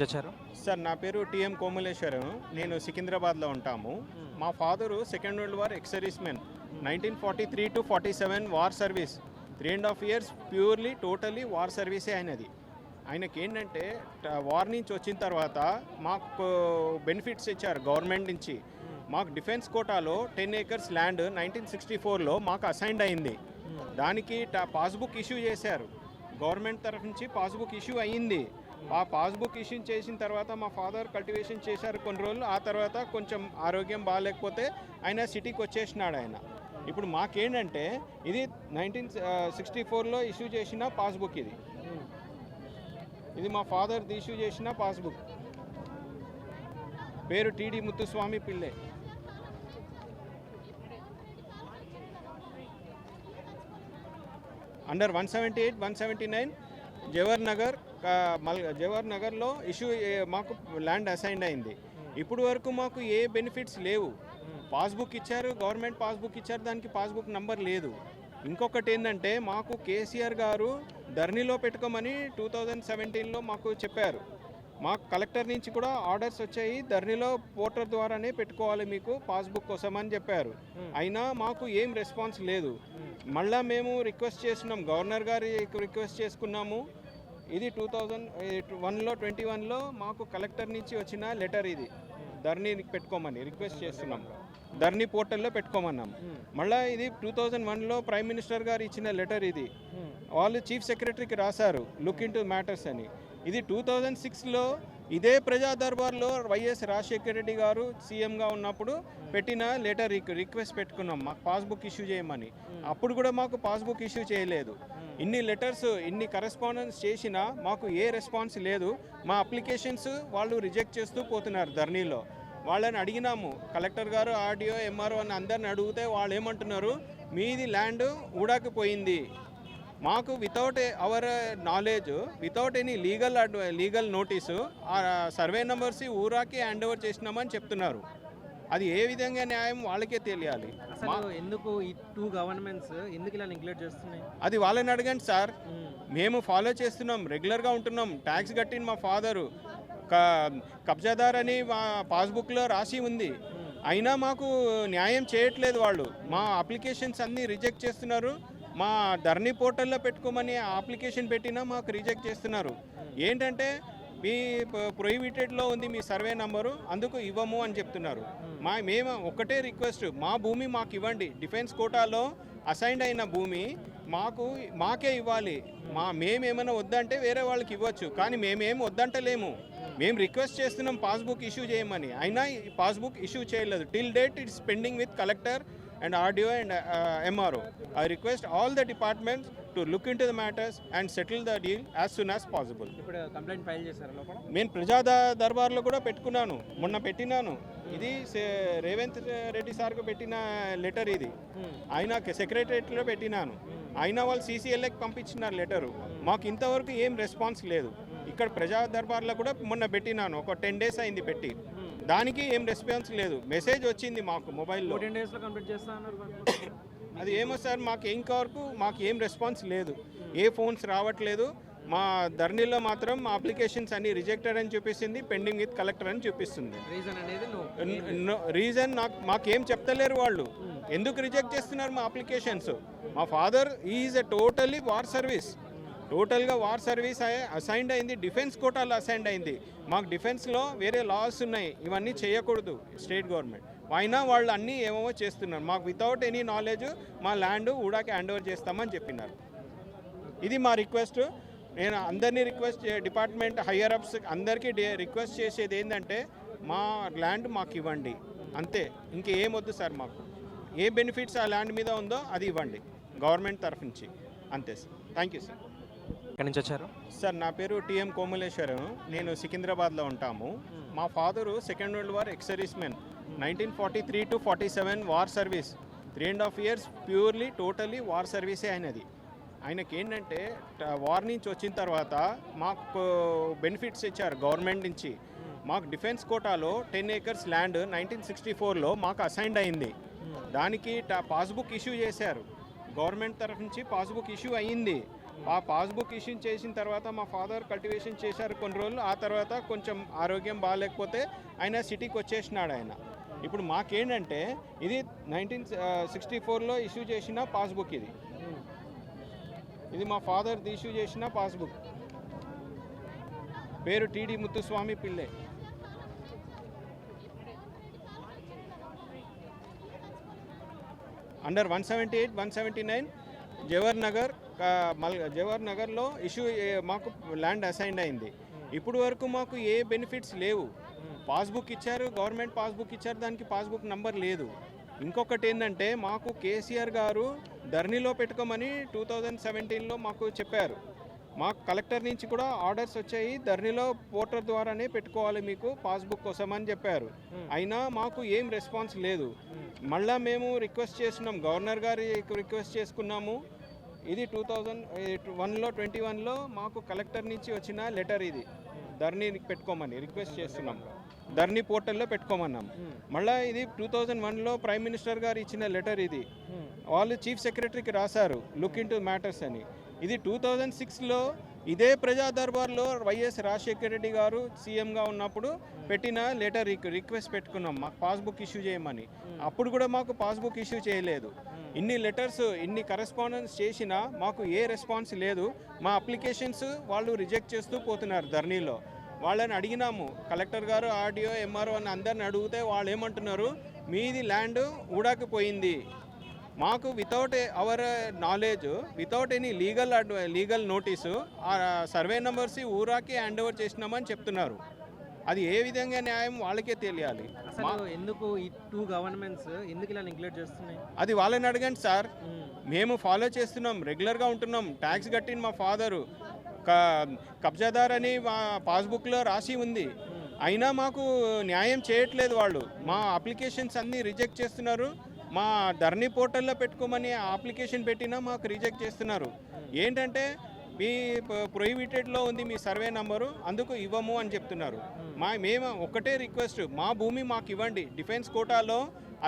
నుంచి వచ్చారు? సార్ నా పేరు టిఎం కోమలేశ్వరం నేను సికింద్రాబాద్లో ఉంటాము. మా father second world war ex service men nineteen forty three to forty seven war service. Three and half years purely totally war సర్వీసే అయినది ఆయనకి ఏంటంటే వార్ నుంచి వచ్చిన తర్వాత మాకు బెనిఫిట్స్ ఇచ్చారు గవర్నమెంట్ నుంచి. మాకు డిఫెన్స్ కోటాలో ten acres land nineteen sixty ఫోర్లో మాకు అసైన్డ్ అయింది. దానికి ట- పాస్బుక్ ఇష్యూ చేశారు. గవర్నమెంట్ తరఫు నుంచి పాస్బుక్ ఇష్యూ అయ్యింది. ఆ పాస్బుక్ ఇష్యూ చేసిన తర్వాత మా ఫాదర్ కల్టివేషన్ చేశారు కొన్ని రోజులు. ఆ తర్వాత కొంచెం ఆరోగ్యం బాగాలేకపోతే ఆయన సిటీకి వచ్చేసినాడు ఆయన. ఇప్పుడు మాకేంటంటే ఇది నైన్టీన్ సిక్స్టీ ఫోర్లో ఇష్యూ చేసిన పాస్బుక్ ఇది. ఇది మా ఫాదర్ ఇష్యూ చేసిన పాస్బుక్. పేరు T D Muthuswamy Pillai. Under one seventy eight one seventy nine Jawahar Nagar మల్ జవహర్ నగర్లో ఇష్యూ మాకు ల్యాండ్ అసైన్ అయింది. ఇప్పుడు వరకు మాకు ఏ బెనిఫిట్స్ లేవు. పాస్బుక్ ఇచ్చారు గవర్నమెంట్ పాస్బుక్ ఇచ్చారు దానికి పాస్బుక్ నంబర్ లేదు. ఇంకొకటి ఏంటంటే మాకు కేసీఆర్ గారు ధర్నీలో పెట్టుకోమని టూ థౌజండ్ సెవెంటీన్లో మాకు చెప్పారు. మాకు కలెక్టర్ నుంచి కూడా ఆర్డర్స్ వచ్చాయి ధర్నీలో పోర్టర్ ద్వారానే పెట్టుకోవాలి మీకు పాస్బుక్ కోసం అని చెప్పారు. అయినా మాకు ఏం రెస్పాన్స్ లేదు. మళ్ళా మేము రిక్వెస్ట్ చేస్తున్నాం గవర్నర్ గారి రిక్వెస్ట్ చేసుకున్నాము. ఇది టూ థౌజండ్ వన్లో ట్వంటీ వన్లో మాకు కలెక్టర్ నుంచి వచ్చిన లెటర్ ఇది. ధరణి పెట్టుకోమని రిక్వెస్ట్ చేస్తున్నాం. ధరణి పోర్టల్లో పెట్టుకోమన్నాం. మళ్ళీ ఇది టూ థౌజండ్ వన్లో ప్రైమ్ మినిస్టర్ గారు ఇచ్చిన లెటర్ ఇది. వాళ్ళు చీఫ్ సెక్రటరీకి రాశారు లుక్ ఇన్ టు మ్యాటర్స్ అని. ఇది టూ థౌజండ్ సిక్స్లో ఇదే ప్రజా దర్బార్లో వైఎస్ రాజశేఖర రెడ్డి గారు సీఎంగా ఉన్నప్పుడు పెట్టిన లెటర్ రిక్వెస్ట్ పెట్టుకున్నాం మాకు పాస్బుక్ ఇష్యూ చేయమని. అప్పుడు కూడా మాకు పాస్బుక్ ఇష్యూ చేయలేదు. ఇన్ని లెటర్స్ ఇన్ని కరెస్పాండెన్స్ చేసినా మాకు ఏ రెస్పాన్స్ లేదు. మా అప్లికేషన్స్ వాళ్ళు రిజెక్ట్ చేస్తూ పోతున్నారు ధర్నీలో. వాళ్ళని అడిగినాము కలెక్టర్ గారు ఆర్డీఓ ఎంఆర్ఓ అని అందరిని అడిగితే వాళ్ళు ఏమంటున్నారు మీది ల్యాండ్ ఊడాకపోయింది మాకు without our knowledge without any legal legal notice ఆ సర్వే నెంబర్స్ ఊరాకి హ్యాండ్ ఓవర్ చేసినామని చెప్తున్నారు. అది ఏ విధంగా న్యాయం వాళ్ళకే తెలియాలి. ఎందుకు ఈ టూ గవర్నమెంట్స్ ఎందుకు ఇలా నెగ్లెక్ట్ చేస్తున్నాయి? అది వాళ్ళని అడగండి సార్. మేము. ఫాలో చేస్తున్నాం రెగ్యులర్గా ఉంటున్నాం. ట్యాక్స్ కట్టిన మా ఫాదరు కబ్జాదార్ అని మా పాస్బుక్లో రాసి ఉంది. అయినా మాకు న్యాయం చేయట్లేదు వాళ్ళు. మా అప్లికేషన్స్ అన్నీ రిజెక్ట్ చేస్తున్నారు. మా ధర్నీ పోర్టల్లో పెట్టుకోమని అప్లికేషన్ పెట్టినా మాకు రిజెక్ట్ చేస్తున్నారు. ఏంటంటే మీ ప్రొహిబిటెడ్లో ఉంది మీ సర్వే నంబరు అందుకు ఇవ్వము అని చెప్తున్నారు. మా మేము ఒకటే రిక్వెస్ట్ మా భూమి మాకు ఇవ్వండి. డిఫెన్స్ కోటాలో అసైన్డ్ అయిన భూమి మాకు మాకే ఇవ్వాలి. మా మేమేమైనా వద్దంటే వేరే వాళ్ళకి ఇవ్వచ్చు. కానీ మేమేం వద్దంటలేము. మేము రిక్వెస్ట్ చేస్తున్నాం పాస్బుక్ ఇష్యూ చేయమని. అయినా ఈ పాస్బుక్ ఇష్యూ చేయలేదు. Till date it's pending with collector and RDO and MRO I request all the departments to look into the matters and settle the deal as soon as possible ఇప్పుడు complaint file చేశారు లోపల? నేను ప్రజా the- దర్బార్లో కూడా పెట్టుకున్నాను. మొన్న పెట్టినాను. ఇది సే- రేవంత్ రెడ్డి సార్కు పెట్టిన లెటర్ ఇది. ఆయన సెక్రటరియట్లో పెట్టినాను. అయినా వాళ్ళు సీసీఎల్ఏకి పంపించినారు లెటరు. మాకు ఇంతవరకు ఏం రెస్పాన్స్ లేదు. ఇక్కడ ప్రజా దర్బార్లో కూడా మొన్న పెట్టినాను. ఒక టెన్ డేస్ అయింది పెట్టి. దానికి ఏం రెస్పాన్స్ లేదు. మెసేజ్ వచ్చింది మాకు మొబైల్లో. అది ఏమో సార్ మాకు ఇంతవరకు మాకు ఏం రెస్పాన్స్ లేదు. ఏ ఫోన్స్ రావట్లేదు. మా ధరణిలో మాత్రం మా అప్లికేషన్స్ అన్ని రిజెక్టెడ్ అని చూపిస్తుంది పెండింగ్ విత్ కలెక్టర్ అని చూపిస్తుంది రీజన్ అనేది నువ్వు రీజన్ నాకు మాకేం చెప్తలేరు వాళ్ళు. ఎందుకు రిజెక్ట్ చేస్తున్నారు మా అప్లికేషన్స్? మా father is a totally war service. టోటల్గా వార్ సర్వీస్ అసైన్డ్ అయింది డిఫెన్స్ కోటాలో అసైన్డ్ అయింది. మాకు డిఫెన్స్లో వేరే లాస్ ఉన్నాయి ఇవన్నీ చేయకూడదు స్టేట్ గవర్నమెంట్. అయినా వాళ్ళు అన్నీ ఏమేమో చేస్తున్నారు. మాకు వితౌట్ ఎనీ నాలెడ్జ్ మా ల్యాండ్ ఊడాకి హ్యాండ్ ఓవర్ చేస్తామని చెప్పినారు. ఇది మా రిక్వెస్ట్ నేను అందరినీ రిక్వెస్ట్ డిపార్ట్మెంట్ హయ్యర్ అప్స్ అందరికీ రిక్వెస్ట్ చేసేది ఏంటంటే మా ల్యాండ్ మాకు ఇవ్వండి. అంతే. ఇంకేం వద్దు సార్ మాకు. ఏ బెనిఫిట్స్ ఆ ల్యాండ్ మీద ఉందో అది ఇవ్వండి. గవర్నమెంట్ తరఫు నుంచి. అంతే సార్. థ్యాంక్ యూ సార్ ఎక్కడి నుంచి వచ్చారు? సార్ నా పేరు టిఎం కోమలేశ్వరం. నేను సికింద్రాబాద్లో ఉంటాము. మా father second world war ex service men nineteen forty three to forty seven war service. Three and half years purely totally war సర్వీసే అయినది ఆయనకి ఏంటంటే వార్ నుంచి వచ్చిన తర్వాత మాకు బెనిఫిట్స్ ఇచ్చారు గవర్నమెంట్ నుంచి. మాకు డిఫెన్స్ కోటాలో ten acres land nineteen sixty ఫోర్లో మాకు అసైన్డ్ అయింది. దానికి ట- పాస్బుక్ ఇష్యూ చేశారు. గవర్నమెంట్ తరఫు నుంచి పాస్బుక్ ఇష్యూ అయ్యింది. ఆ పాస్బుక్ ఇష్యూ చేసిన తర్వాత మా ఫాదర్ కల్టివేషన్ చేశారు కొన్ని రోజులు. ఆ తర్వాత కొంచెం ఆరోగ్యం బాగాలేకపోతే ఆయన సిటీకి వచ్చేసినాడు ఆయన. ఇప్పుడు మాకేంటంటే ఇది నైన్టీన్ సిక్స్టీ ఫోర్లో ఇష్యూ చేసిన పాస్బుక్ ఇది. ఇది మా ఫాదర్ ఇష్యూ చేసిన పాస్బుక్. పేరు T D Muthuswamy Pillai. Under one seventy eight one seventy nine Jawahar Nagar మల్ జవహర్ నగర్లో ఇష్యూ మాకు ల్యాండ్ అసైన్ అయింది. ఇప్పుడు వరకు మాకు ఏ బెనిఫిట్స్ లేవు. పాస్బుక్ ఇచ్చారు గవర్నమెంట్ పాస్బుక్ ఇచ్చారు దానికి పాస్బుక్ నంబర్ లేదు. ఇంకొకటి ఏంటంటే మాకు కేసీఆర్ గారు ధర్నీలో పెట్టుకోమని టూ థౌజండ్ సెవెంటీన్లో మాకు చెప్పారు. మాకు కలెక్టర్ నుంచి కూడా ఆర్డర్స్ వచ్చాయి ధర్నీలో పోర్టర్ ద్వారానే పెట్టుకోవాలి మీకు పాస్బుక్ కోసం అని చెప్పారు. అయినా మాకు ఏం రెస్పాన్స్ లేదు. మళ్ళా మేము రిక్వెస్ట్ చేస్తున్నాం గవర్నర్ గారి రిక్వెస్ట్ చేసుకున్నాము. ఇది టూ థౌజండ్ వన్లో ట్వంటీ వన్లో మాకు కలెక్టర్ నుంచి వచ్చిన లెటర్ ఇది. ధరణి పెట్టుకోమని రిక్వెస్ట్ చేస్తున్నాం. ధరణి పోర్టల్లో పెట్టుకోమన్నాం. మళ్ళీ ఇది టూ థౌజండ్ వన్లో ప్రైమ్ మినిస్టర్ గారు ఇచ్చిన లెటర్ ఇది. వాళ్ళు చీఫ్ సెక్రటరీకి రాశారు లుక్ ఇన్ టు మ్యాటర్స్ అని. ఇది టూ థౌజండ్ సిక్స్లో ఇదే ప్రజా దర్బార్లో వైఎస్ రాజశేఖర రెడ్డి గారు సీఎంగా ఉన్నప్పుడు పెట్టిన లెటర్ రిక్వెస్ట్ పెట్టుకున్నాం. మాకు పాస్బుక్ ఇష్యూ చేయమని. అప్పుడు కూడా మాకు పాస్బుక్ ఇష్యూ చేయలేదు. ఇన్ని లెటర్స్ ఇన్ని కరెస్పాండెన్స్ చేసినా మాకు ఏ రెస్పాన్స్ లేదు. మా అప్లికేషన్స్ వాళ్ళు రిజెక్ట్ చేస్తూ పోతున్నారు ధర్నీలో. వాళ్ళని అడిగినాము కలెక్టర్ గారు ఆర్డీఓ ఎంఆర్ఓ అని అందరిని అడిగితే వాళ్ళు ఏమంటున్నారు మీది ల్యాండ్ ఊడాకపోయింది మాకు without our knowledge without any legal legal notice ఆ సర్వే నెంబర్స్ ఊరాకి హ్యాండ్ ఓవర్ చేసినామని చెప్తున్నారు. అది ఏ విధంగా న్యాయం వాళ్ళకే తెలియాలి. ఎందుకు ఈ టూ గవర్నమెంట్స్ ఎందుకు ఇలా నెగ్లెక్ట్ చేస్తున్నాయి? అది వాళ్ళని అడగండి సార్. మ్మ్. మేము ఫాలో చేస్తున్నాం రెగ్యులర్గా ఉంటున్నాం. ట్యాక్స్ కట్టిన మా ఫాదరు కబ్జాదార్ అని మా పాస్బుక్లో రాసి ఉంది. అయినా మాకు న్యాయం చేయట్లేదు వాళ్ళు. మా అప్లికేషన్స్ అన్నీ రిజెక్ట్ చేస్తున్నారు. మా ధర్నీ పోర్టల్లో పెట్టుకోమని అప్లికేషన్ పెట్టినా మాకు రిజెక్ట్ చేస్తున్నారు. ఏంటంటే మీ ప్రొహిబిటెడ్లో ఉంది మీ సర్వే నంబరు అందుకు ఇవ్వము అని చెప్తున్నారు. మా మేము ఒకటే రిక్వెస్ట్ మా భూమి మాకు ఇవ్వండి. డిఫెన్స్ కోటాలో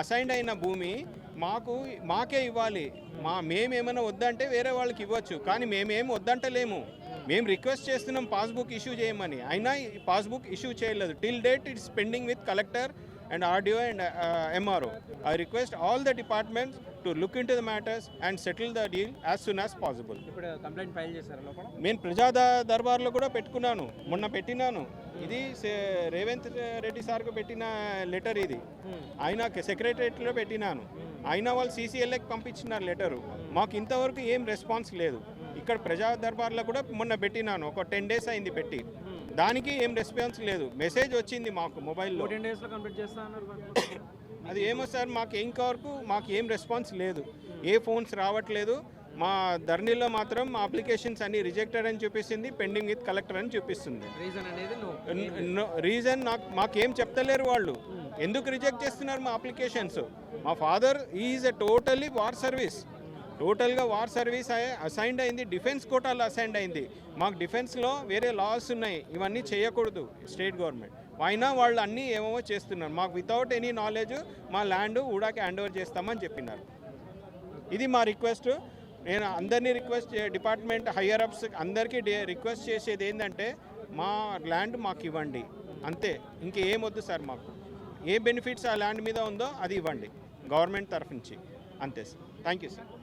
అసైన్డ్ అయిన భూమి మాకు మాకే ఇవ్వాలి. మా మేమేమైనా వద్దంటే వేరే వాళ్ళకి ఇవ్వచ్చు. కానీ మేమేం వద్దంటలేము. మేము రిక్వెస్ట్ చేస్తున్నాం పాస్బుక్ ఇష్యూ చేయమని. అయినా పాస్బుక్ ఇష్యూ చేయలేదు. Till date it's pending with collector and RDO and MRO I request all the departments to look into the matters and settle the deal as soon as possible ఇప్పుడు complaint file చేశారు లోపల? నేను ప్రజా దర్బార్లో కూడా పెట్టుకున్నాను. మొన్న పెట్టినాను. ఇది రేవంత్ రెడ్డి సార్కు పెట్టిన లెటర్ ఇది. ఆయన సెక్రటరియట్లో పెట్టినాను. అయినా వాళ్ళు సీసీఎల్ఏకి పంపించినారు లెటరు. మాకు ఇంతవరకు ఏం రెస్పాన్స్ లేదు. ఇక్కడ ప్రజా దర్బార్లో కూడా మొన్న పెట్టినాను. ఒక టెన్ డేస్ అయింది పెట్టి. దానికి ఏం రెస్పాన్స్ లేదు. మెసేజ్ వచ్చింది మాకు మొబైల్లో. ఫోర్టీన్ డేస్లో కంప్లీట్ చేస్తా అది ఏమో సార్ మాకు ఇంతవరకు మాకు ఏం రెస్పాన్స్ లేదు. ఏ ఫోన్స్ రావట్లేదు. మా ధర్నీలో మాత్రం మా అప్లికేషన్స్ అన్ని రిజెక్టెడ్ అని చూపిస్తుంది పెండింగ్ విత్ కలెక్టర్ అని చూపిస్తుంది రీజన్ అనేది నువ్వు రీజన్ నాకు మాకేం చెప్తలేరు వాళ్ళు. ఎందుకు రిజెక్ట్ చేస్తున్నారు మా అప్లికేషన్స్? మా father is a totally war service. టోటల్గా వార్ సర్వీస్ అసైన్డ్ అయింది డిఫెన్స్ కోటాలో అసైన్డ్ అయింది. మాకు డిఫెన్స్లో వేరే లాస్ ఉన్నాయి ఇవన్నీ చేయకూడదు స్టేట్ గవర్నమెంట్. అయినా వాళ్ళు అన్నీ ఏమేమో చేస్తున్నారు. మాకు వితౌట్ ఎనీ నాలెడ్జ్ మా ల్యాండ్ ఊడాకి హ్యాండ్ ఓవర్ చేస్తామని చెప్పినారు. ఇది మా రిక్వెస్ట్ నేను అందరినీ రిక్వెస్ట్ డిపార్ట్మెంట్ హయ్యర్ అప్స్ అందరికీ డే- రిక్వెస్ట్ చేసేది ఏంటంటే మా ల్యాండ్ మాకు ఇవ్వండి. అంతే. ఇంకేం వద్దు సార్ మాకు. ఏ బెనిఫిట్స్ ఆ ల్యాండ్ మీద ఉందో అది ఇవ్వండి. గవర్నమెంట్ తరఫు నుంచి. అంతే సార్. Thank you sir